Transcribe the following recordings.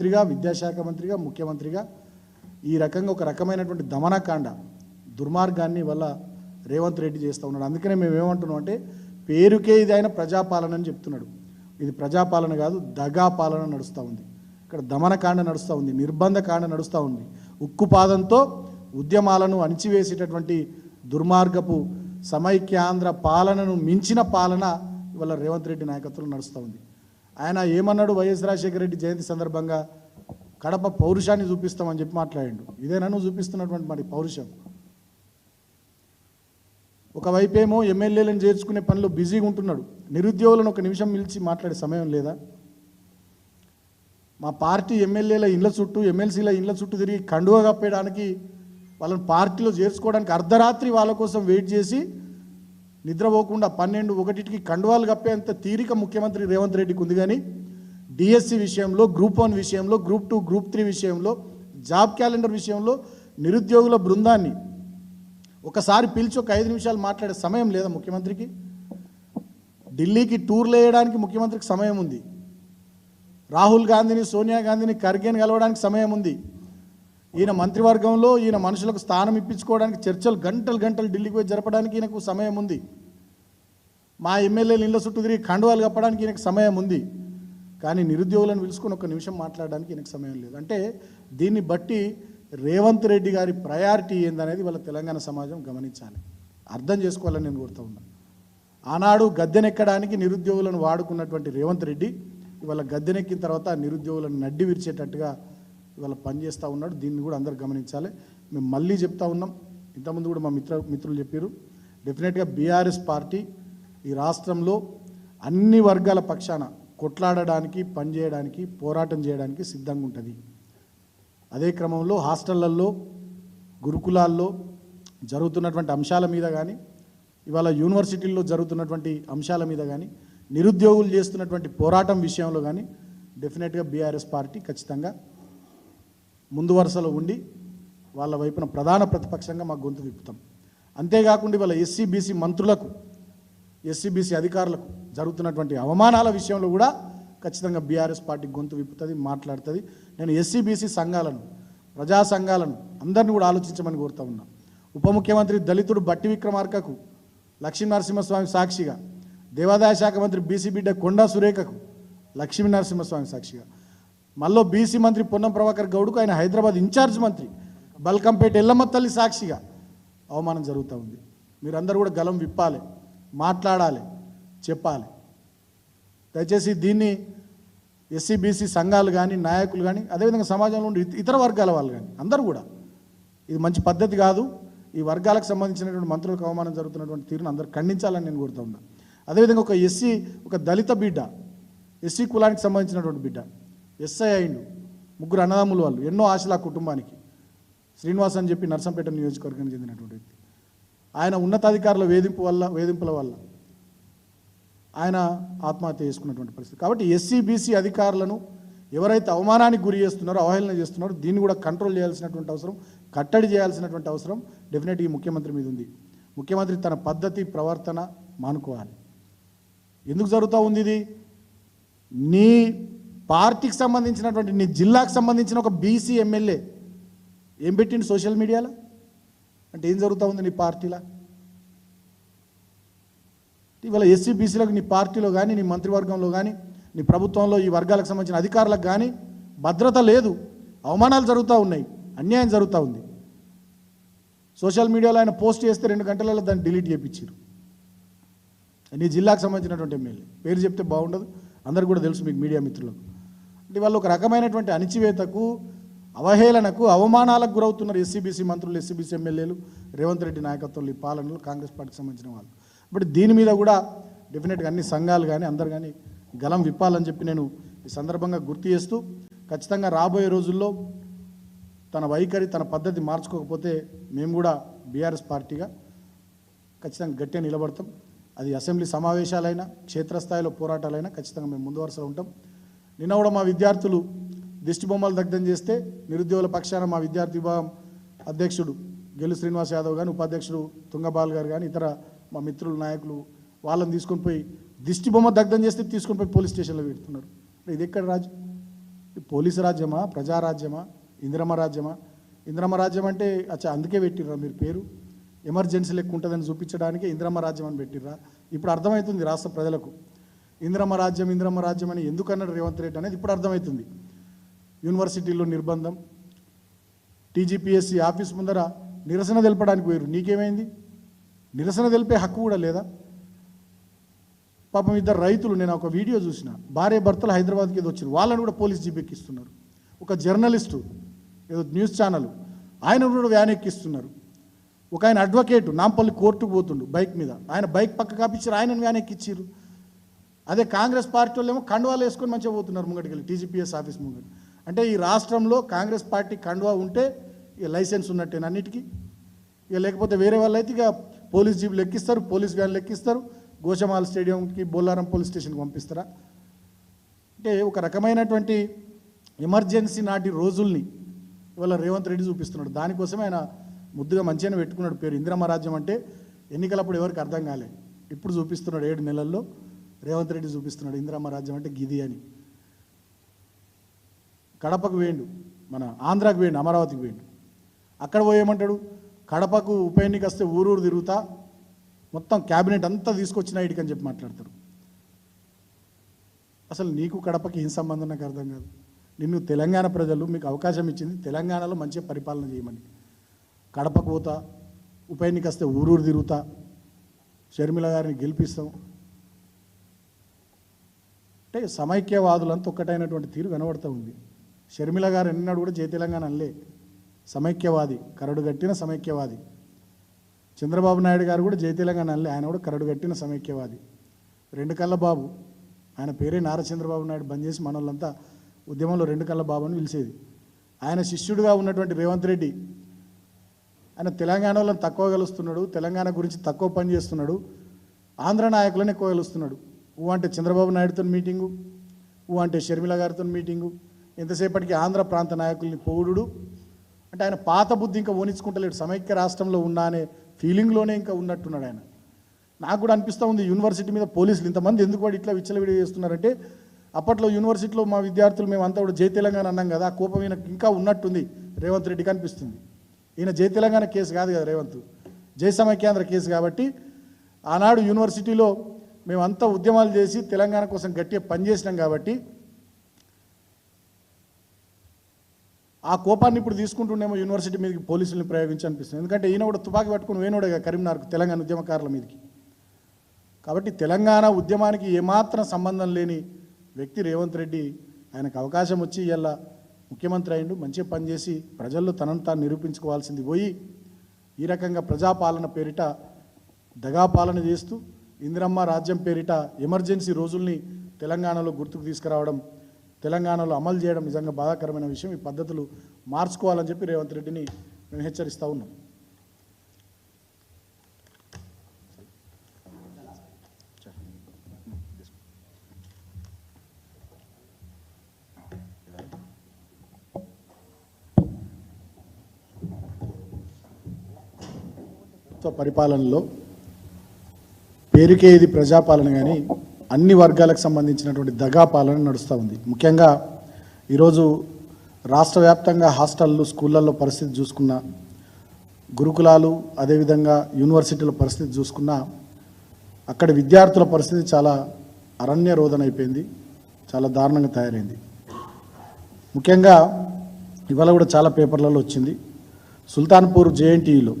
మంత్రిగా విద్యాశాఖ మంత్రిగా ముఖ్యమంత్రిగా ఈ రకంగా ఒక రకమైనటువంటి దమనకాండ దుర్మార్గాన్ని వల్ల రేవంత్ రెడ్డి చేస్తూ ఉన్నాడు. అందుకనే మేము ఏమంటున్నాం అంటే పేరుకే ఇది ఆయన ప్రజాపాలన అని చెప్తున్నాడు. ఇది ప్రజాపాలన కాదు దగా పాలన నడుస్తూ ఉంది. ఇక్కడ దమనకాండ నడుస్తూ ఉంది నిర్బంధ కాండ నడుస్తూ ఉంది. ఉక్కు పాదంతో ఉద్యమాలను అణిచివేసేటటువంటి దుర్మార్గపు సమైక్యాంధ్ర పాలనను మించిన పాలన ఇవాళ రేవంత్ రెడ్డి నాయకత్వంలో నడుస్తూ ఉంది. ఆయన ఏమన్నాడు వైఎస్ రాజశేఖర రెడ్డి జయంతి సందర్భంగా? కడప పౌరుషాన్ని చూపిస్తామని చెప్పి మాట్లాడిండు. ఇదేనా నువ్వు చూపిస్తున్నటువంటి మరి పౌరుషం? ఒకవైపేమో ఎమ్మెల్యేలను చేర్చుకునే పనిలో బిజీగా ఉంటున్నాడు. నిరుద్యోగులను ఒక నిమిషం నిలిచి మాట్లాడే సమయం లేదా? మా పార్టీ ఎమ్మెల్యేల ఇండ్ల చుట్టూ ఎమ్మెల్సీల ఇండ్ల చుట్టూ తిరిగి కండువ కప్పేయడానికి వాళ్ళని పార్టీలో చేర్చుకోవడానికి అర్ధరాత్రి వాళ్ళ కోసం వెయిట్ చేసి నిద్రపోకుండా పన్నెండు ఒకటికి కండువాలు కప్పేంత తీరిక ముఖ్యమంత్రి రేవంత్ రెడ్డికి ఉంది కానీ డిఎస్సి విషయంలో గ్రూప్ వన్ విషయంలో గ్రూప్ టూ గ్రూప్ త్రీ విషయంలో జాబ్ క్యాలెండర్ విషయంలో నిరుద్యోగుల బృందాన్ని ఒకసారి పిలిచి ఒక ఐదు నిమిషాలు మాట్లాడే సమయం లేదా ముఖ్యమంత్రికి? ఢిల్లీకి టూర్లు వేయడానికి ముఖ్యమంత్రికి సమయం ఉంది. రాహుల్ గాంధీని సోనియా గాంధీని ఖర్గేని కలవడానికి సమయం ఉంది. ఈయన మంత్రివర్గంలో ఈయన మనుషులకు స్థానం ఇప్పించుకోవడానికి చర్చలు గంటలు గంటలు ఢిల్లీకి పోయి జరపడానికి ఈయనకు సమయం ఉంది. మా ఎమ్మెల్యేలు ఇళ్ళ చుట్టూ తిరిగి కండువాలు కప్పడానికి ఈయనకు సమయం ఉంది. కానీ నిరుద్యోగులను పిలుచుకొని ఒక నిమిషం మాట్లాడడానికి ఈయనకు సమయం లేదు. అంటే దీన్ని బట్టి రేవంత్ రెడ్డి గారి ప్రయారిటీ ఏందనేది వాళ్ళ తెలంగాణ సమాజం గమనించాలి. అర్థం చేసుకోవాలని నేను కోరుతా ఉన్నాను ఆనాడు గద్దెనెక్కడానికి నిరుద్యోగులను వాడుకున్నటువంటి రేవంత్ రెడ్డి ఇవాళ గద్దెనెక్కిన తర్వాత నిరుద్యోగులను నడ్డి విరిచేటట్టుగా ఇవాళ పనిచేస్తూ ఉన్నాడు దీన్ని కూడా అందరు గమనించాలి. మేము మళ్ళీ చెప్తా ఉన్నాం. ఇంతకుముందు కూడా మా మిత్ర మిత్రులు చెప్పారు డెఫినెట్గా బీఆర్ఎస్ పార్టీ ఈ రాష్ట్రంలో అన్ని వర్గాల పక్షాన కొట్లాడడానికి పనిచేయడానికి పోరాటం చేయడానికి సిద్ధంగా ఉంటుంది. అదే క్రమంలో హాస్టళ్ళల్లో గురుకులాల్లో జరుగుతున్నటువంటి అంశాల మీద కానీ ఇవాళ యూనివర్సిటీల్లో జరుగుతున్నటువంటి అంశాల మీద కానీ నిరుద్యోగులు చేస్తున్నటువంటి పోరాటం విషయంలో కానీ డెఫినెట్గా బీఆర్ఎస్ పార్టీ ఖచ్చితంగా ముందు వరుసలో ఉండి వాళ్ళ వైపున ప్రధాన ప్రతిపక్షంగా మా గొంతు విప్పుతాం. అంతేకాకుండా ఇవాళ ఎస్సీ బీసీ మంత్రులకు ఎస్సీ బీసీ అధికారులకు జరుగుతున్నటువంటి అవమానాల విషయంలో కూడా ఖచ్చితంగా బీఆర్ఎస్ పార్టీ గొంతు విప్పుతుంది మాట్లాడుతుంది. నేను ఎస్సీ బీసీ సంఘాలను ప్రజా సంఘాలను అందరిని కూడా ఆలోచించమని కోరుతా ఉన్నా. ఉప ముఖ్యమంత్రి దళితుడు బట్టి విక్రమార్కకు లక్ష్మీ నరసింహస్వామి సాక్షిగా దేవాదాయ శాఖ మంత్రి బీసీ బిడ్డ కొండా సురేఖకు లక్ష్మీ నరసింహస్వామి సాక్షిగా మళ్ళీ బీసీ మంత్రి పొన్నం ప్రభాకర్ గౌడ్కు ఆయన హైదరాబాద్ ఇన్ఛార్జ్ మంత్రి బల్కంపేట ఎల్లమ్మ తల్లి సాక్షిగా అవమానం జరుగుతూ ఉంది. మీరందరూ కూడా గలం విప్పాలి మాట్లాడాలి చెప్పాలి. దయచేసి దీన్ని ఎస్సీ బీసీ సంఘాలు కానీ నాయకులు కానీ అదేవిధంగా సమాజంలో ఉండే ఇతర వర్గాల వాళ్ళు కానీ అందరూ కూడా ఇది మంచి పద్ధతి కాదు. ఈ వర్గాలకు సంబంధించినటువంటి మంత్రులకు అవమానం జరుగుతున్నటువంటి తీరును అందరూ ఖండించాలని నేను కోరుతా ఉన్నా. అదేవిధంగా ఒక ఎస్సీ ఒక దళిత బిడ్డ ఎస్సీ కులానికి సంబంధించినటువంటి బిడ్డ ఎస్ఐ అయిండు ముగ్గురు అన్నదమ్ములు వాళ్ళు ఎన్నో ఆశలు ఆ కుటుంబానికి. శ్రీనివాస్ అని చెప్పి నర్సంపేట నియోజకవర్గానికి చెందినటువంటి వ్యక్తి. ఆయన ఉన్నతాధికారుల వేధింపు వల్ల వేధింపుల వల్ల ఆయన ఆత్మహత్య చేసుకున్నటువంటి పరిస్థితి. కాబట్టి ఎస్సీ బీసీ అధికారులను ఎవరైతే అవమానానికి గురి చేస్తున్నారో అవహేళన చేస్తున్నారో దీన్ని కూడా కంట్రోల్ చేయాల్సినటువంటి అవసరం కట్టడి చేయాల్సినటువంటి అవసరం డెఫినెట్గా ఈ ముఖ్యమంత్రి మీద ఉంది. ముఖ్యమంత్రి తన పద్ధతి ప్రవర్తన మానుకోవాలి. ఎందుకు జరుగుతూ ఉంది ఇది? నీ పార్టీకి సంబంధించినటువంటి నీ జిల్లాకు సంబంధించిన ఒక బీసీ ఎమ్మెల్యే ఏం పెట్టిండు సోషల్ మీడియాలో? అంటే ఏం జరుగుతూ ఉంది నీ పార్టీలో? ఇవాళ ఎస్సీ బీసీలకు నీ పార్టీలో కానీ నీ మంత్రివర్గంలో కానీ నీ ప్రభుత్వంలో ఈ వర్గాలకు సంబంధించిన అధికారులకు కానీ భద్రత లేదు. అవమానాలు జరుగుతూ ఉన్నాయి. అన్యాయం జరుగుతూ ఉంది. సోషల్ మీడియాలో ఆయన పోస్ట్ చేస్తే రెండు గంటలలో దాన్ని డిలీట్ చేయించారు నీ జిల్లాకు సంబంధించినటువంటి ఎమ్మెల్యే పేరు చెప్తే బాగుండదు. అందరు కూడా తెలుసు మీకు మీడియా మిత్రులకు. అంటే వాళ్ళు ఒక రకమైనటువంటి అణిచివేతకు అవహేళనకు అవమానాలకు గురవుతున్నారు ఎస్సీబీసీ మంత్రులు ఎస్సీబీసీ ఎమ్మెల్యేలు రేవంత్ రెడ్డి నాయకత్వంలో ఈ పాలనలో కాంగ్రెస్ పార్టీకి సంబంధించిన వాళ్ళు. బట్ దీని మీద కూడా డెఫినెట్గా అన్ని సంఘాలు కానీ అందరు కానీ గలం విప్పాలని చెప్పి నేను ఈ సందర్భంగా గుర్తు చేస్తూ ఖచ్చితంగా రాబోయే రోజుల్లో తన వైఖరి తన పద్ధతి మార్చుకోకపోతే మేము కూడా బీఆర్ఎస్ పార్టీగా ఖచ్చితంగా గట్టిగా నిలబడతాం. అది అసెంబ్లీ సమావేశాలైనా క్షేత్రస్థాయిలో పోరాటాలైనా ఖచ్చితంగా మేము ముందు వరుసలో ఉంటాం. నిన్న కూడా మా విద్యార్థులు దిష్టి బొమ్మలు దగ్ధం చేస్తే నిరుద్యోగుల పక్షాన మా విద్యార్థి విభాగం అధ్యక్షుడు గెలు శ్రీనివాస్ యాదవ్ కానీ ఉపాధ్యక్షుడు తుంగబాల్ గారు కానీ ఇతర మా మిత్రులు నాయకులు వాళ్ళని తీసుకొని పోయి దిష్టి బొమ్మ దగ్ధం చేస్తే తీసుకొని పోయి పోలీస్ స్టేషన్లో పెడుతున్నారు. ఇది ఎక్కడ రాజు పోలీసు రాజ్యమా? ప్రజారాజ్యమా ఇంద్రమ రాజ్యమా? ఇంద్రమ రాజ్యం అంటే అచ్చా అందుకే పెట్టిర్రా మీరు పేరు? ఎమర్జెన్సీ లెక్క ఉంటుందని చూపించడానికి ఇంద్రమ రాజ్యం అని పెట్టిర్రా? ఇప్పుడు అర్థమవుతుంది రాష్ట్ర ప్రజలకు. ఇంద్రమ రాజ్యం ఇంద్రమ రాజ్యం అని ఎందుకన్నాడు రేవంత్ రెడ్డి అనేది ఇప్పుడు అర్థమవుతుంది. యూనివర్సిటీలో నిర్బంధం టీజీపీఎస్సీ ఆఫీస్ ముందర నిరసన తెలపడానికి పోయారు. నీకేమైంది? నిరసన తెలిపే హక్కు కూడా లేదా? పాపం ఇద్దరు రైతులు నేను ఒక వీడియో చూసిన భార్య భర్తలు హైదరాబాద్కి ఏదో వచ్చారు వాళ్ళని కూడా పోలీస్ జీపెక్కిస్తున్నారు ఒక జర్నలిస్టు ఏదో న్యూస్ ఛానల్ ఆయన కూడా వ్యాన్ ఎక్కిస్తున్నారు. ఒక ఆయన అడ్వకేటు నాంపల్లి కోర్టుకు పోతుండు బైక్ మీద. ఆయన బైక్ పక్క కాపించారు ఆయన వ్యాన్ ఎక్కిచ్చారు అదే కాంగ్రెస్ పార్టీ వాళ్ళు ఏమో కండువాలు వేసుకొని మంచిగా పోతున్నారు ముంగటికి టీజీపీఎస్ ఆఫీస్ ముంగటి. అంటే ఈ రాష్ట్రంలో కాంగ్రెస్ పార్టీ కండువా ఉంటే ఇక లైసెన్స్ ఉన్నట్టేనా అన్నిటికీ? ఇక లేకపోతే వేరే వాళ్ళు అయితే ఇక పోలీస్ జీపులు ఎక్కిస్తారు పోలీస్ వ్యాన్లు ఎక్కిస్తారు గోషమాల స్టేడియంకి బొల్లారం పోలీస్ స్టేషన్కి పంపిస్తారా? అంటే ఒక రకమైనటువంటి ఎమర్జెన్సీ నాటి రోజుల్ని ఇవాళ రేవంత్ రెడ్డి చూపిస్తున్నాడు. దానికోసమే ఆయన ముద్దుగా మంచిగానే పెట్టుకున్నాడు పేరు. ఇందిరమ్మ రాజ్యం అంటే ఎన్నికలప్పుడు ఎవరికి అర్థం కాలేదు. ఇప్పుడు చూపిస్తున్నాడు ఏడు నెలల్లో. రేవంత్ రెడ్డి చూపిస్తున్నాడు ఇందిరమ్మ రాజ్యం అంటే గిది అని. కడపకు వేయండు మన ఆంధ్రాకు వేయండు అమరావతికి వేయండు. అక్కడ పోయేమంటాడు కడపకు ఉప ఎన్నిక వస్తే ఊరూరు తిరుగుతా మొత్తం క్యాబినెట్ అంతా తీసుకొచ్చిన ఇటుకని చెప్పి మాట్లాడతాడు. అసలు నీకు కడపకి ఏం సంబంధం? నాకు అర్థం కాదు. నిన్ను తెలంగాణ ప్రజలు మీకు అవకాశం ఇచ్చింది తెలంగాణలో మంచిగా పరిపాలన చేయమని. కడపకు పోతా ఉప ఎన్నిక వస్తే ఊరూరు తిరుగుతా షర్మిల గారిని గెలిపిస్తాం అంటే సమైక్యవాదులంతా ఒక్కటైనటువంటి తీరు కనబడుతూ ఉంది. షర్మిల గారు ఎన్నడూ కూడా జయతెలంగాణ అనలే. సమైక్యవాది కరడు గట్టిన సమైక్యవాది. చంద్రబాబు నాయుడు గారు కూడా జయతెలంగాణ అనలే ఆయన కూడా కరడు గట్టిన సమైక్యవాది. రెండు కళ్ళ బాబు ఆయన పేరే నారా చంద్రబాబు నాయుడు బంద్ చేసి మన వాళ్ళంతా ఉద్యమంలో రెండు కళ్ళ బాబు అని పిలిచేది. ఆయన శిష్యుడిగా ఉన్నటువంటి రేవంత్ రెడ్డి ఆయన తెలంగాణ వాళ్ళని తక్కువ కలుస్తున్నాడు తెలంగాణ గురించి తక్కువ పని చేస్తున్నాడు ఆంధ్ర నాయకులను ఎక్కువ కలుస్తున్నాడు. ఊ అంటే చంద్రబాబు నాయుడుతో మీటింగు ఊ అంటే షర్మిల గారితో మీటింగు ఎంతసేపటికి ఆంధ్ర ప్రాంత నాయకుల్ని పౌరుడు అంటే ఆయన పాత బుద్ధి ఇంకా ఓనించుకుంటలేడు సమైక్య రాష్ట్రంలో ఉన్నా అనే ఫీలింగ్లోనే ఇంకా ఉన్నట్టున్నాడు ఆయన. నాకు కూడా అనిపిస్తూ ఉంది యూనివర్సిటీ మీద పోలీసులు ఇంతమంది ఎందుకు వాడు ఇట్లా విచ్చలవిడి చేస్తున్నారంటే అప్పట్లో యూనివర్సిటీలో మా విద్యార్థులు మేము అంతా కూడా జై తెలంగాణ అన్నాం కదా ఆ కోపం ఈయనకు ఇంకా ఉన్నట్టుంది. రేవంత్ రెడ్డికి అనిపిస్తుంది. ఈయన జై తెలంగాణ కేసు కాదు కదా రేవంత్. జై సమైక్యాంధ్ర కేసు కాబట్టి ఆనాడు యూనివర్సిటీలో మేమంతా ఉద్యమాలు చేసి తెలంగాణ కోసం గట్టిగా పనిచేసినాం కాబట్టి ఆ కోపాన్ని ఇప్పుడు తీసుకుంటుండేమో యూనివర్సిటీ మీదకి పోలీసుల్ని ప్రయోగించి అనిపిస్తుంది ఎందుకంటే ఈయన కూడా తుపాకీ పట్టుకుని వేణుడే కరీంనగర్ తెలంగాణ ఉద్యమకారుల మీదకి. కాబట్టి తెలంగాణ ఉద్యమానికి ఏమాత్రం సంబంధం లేని వ్యక్తి రేవంత్ రెడ్డి ఆయనకు అవకాశం వచ్చి ఇలా ముఖ్యమంత్రి అయిండు మంచిగా పనిచేసి ప్రజల్లో తనను తాను నిరూపించుకోవాల్సింది పోయి ఈ రకంగా ప్రజాపాలన పేరిట దగాపాలన చేస్తూ ఇందిరమ్మ రాజ్యం పేరిట ఎమర్జెన్సీ రోజుల్ని తెలంగాణలో గుర్తుకు తీసుకురావడం తెలంగాణలో అమలు చేయడం నిజంగా బాధాకరమైన విషయం. ఈ పద్ధతులు మార్చుకోవాలని చెప్పి రేవంత్ రెడ్డిని మేము హెచ్చరిస్తూ ఉన్నాం. పరిపాలనలో పేరుకే ఇది ప్రజాపాలన కానీ అన్ని వర్గాలకు సంబంధించినటువంటి దగా పాలన నడుస్తూ ఉంది. ముఖ్యంగా ఈరోజు రాష్ట్ర వ్యాప్తంగా హాస్టళ్ళు స్కూళ్ళల్లో పరిస్థితి చూసుకున్న గురుకులాలు అదేవిధంగా యూనివర్సిటీల పరిస్థితి చూసుకున్నా అక్కడ విద్యార్థుల పరిస్థితి చాలా అరణ్య రోదన అయిపోయింది చాలా దారుణంగా తయారైంది. ముఖ్యంగా ఇవాళ కూడా చాలా పేపర్లలో వచ్చింది సుల్తాన్పూర్ జేఎన్టీయులో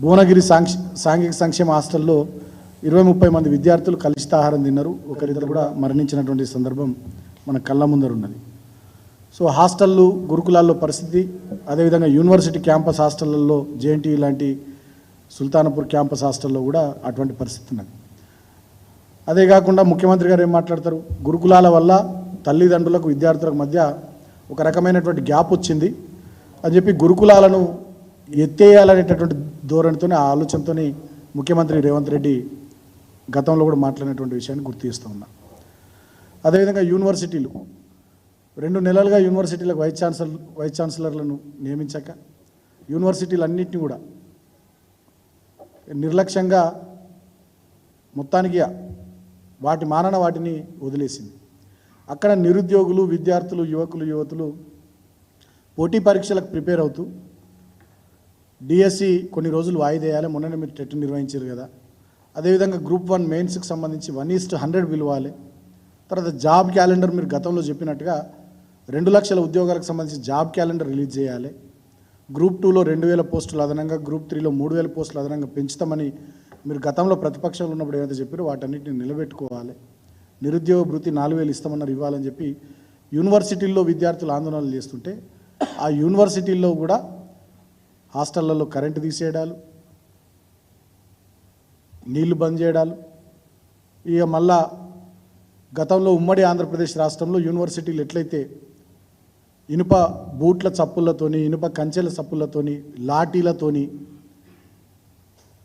భువనగిరి సాంక్ష సాంఘిక సంక్షేమ హాస్టల్లో ఇరవై ముప్పై మంది విద్యార్థులు కలుషిత ఆహారం తిన్నారు. ఒకరిద్దరు కూడా మరణించినటువంటి సందర్భం మన కళ్ళ ముందర ఉన్నది. సో హాస్టళ్ళు గురుకులాల్లో పరిస్థితి అదేవిధంగా యూనివర్సిటీ క్యాంపస్ హాస్టళ్ళలో జేఎన్టీ లాంటి సుల్తానపూర్ క్యాంపస్ హాస్టల్లో కూడా అటువంటి పరిస్థితి ఉన్నది. అదే కాకుండా ముఖ్యమంత్రి గారు ఏం మాట్లాడతారు? గురుకులాల వల్ల తల్లిదండ్రులకు విద్యార్థులకు మధ్య ఒక రకమైనటువంటి గ్యాప్ వచ్చింది. అని చెప్పి గురుకులాలను ఎత్తేయాలనేటటువంటి ధోరణితోనే ఆ ఆలోచనతోని ముఖ్యమంత్రి రేవంత్ రెడ్డి గతంలో కూడా మాట్లాడినటువంటి విషయాన్ని గుర్తు చేస్తూ ఉన్నా. అదేవిధంగా యూనివర్సిటీలు. రెండు నెలలుగా యూనివర్సిటీలకు వైస్ ఛాన్సలర్ వైస్ ఛాన్సలర్లను నియమించాక యూనివర్సిటీలన్నింటినీ కూడా నిర్లక్ష్యంగా మొత్తానికి వాటి మానన వాటిని వదిలేసింది. అక్కడ నిరుద్యోగులు విద్యార్థులు యువకులు యువతులు పోటీ పరీక్షలకు ప్రిపేర్ అవుతూ డిఎస్సి కొన్ని రోజులు వాయిదేయాలి మొన్ననే మీరు టెట్ నిర్వహించారు కదా. అదేవిధంగా గ్రూప్ వన్ మెయిన్స్కి సంబంధించి వన్ ఈస్ట్ హండ్రెడ్ పిలవాలి తర్వాత జాబ్ క్యాలెండర్ మీరు గతంలో చెప్పినట్టుగా రెండు లక్షల ఉద్యోగాలకు సంబంధించి జాబ్ క్యాలెండర్ రిలీజ్ చేయాలి. గ్రూప్ టూలో రెండు వేల పోస్టులు అదనంగా గ్రూప్ త్రీలో మూడు వేల పోస్టులు అదనంగా పెంచుతామని మీరు గతంలో ప్రతిపక్షంలో ఉన్నప్పుడు ఏమైతే చెప్పారో వాటన్నిటిని నిలబెట్టుకోవాలి. నిరుద్యోగ భృతి నాలుగు వేలు ఇస్తామన్నారు ఇవ్వాలని చెప్పి యూనివర్సిటీల్లో విద్యార్థులు ఆందోళనలు చేస్తుంటే ఆ యూనివర్సిటీల్లో కూడా హాస్టళ్ళలో కరెంటు తీసేయడాలు నీళ్ళు బంద్ చేయడాలు. ఇక మళ్ళా గతంలో ఉమ్మడి ఆంధ్రప్రదేశ్ రాష్ట్రంలో యూనివర్సిటీలు ఎట్లయితే ఇనుప బూట్ల చప్పులతోని ఇనుప కంచెల చప్పులతోని లాఠీలతోని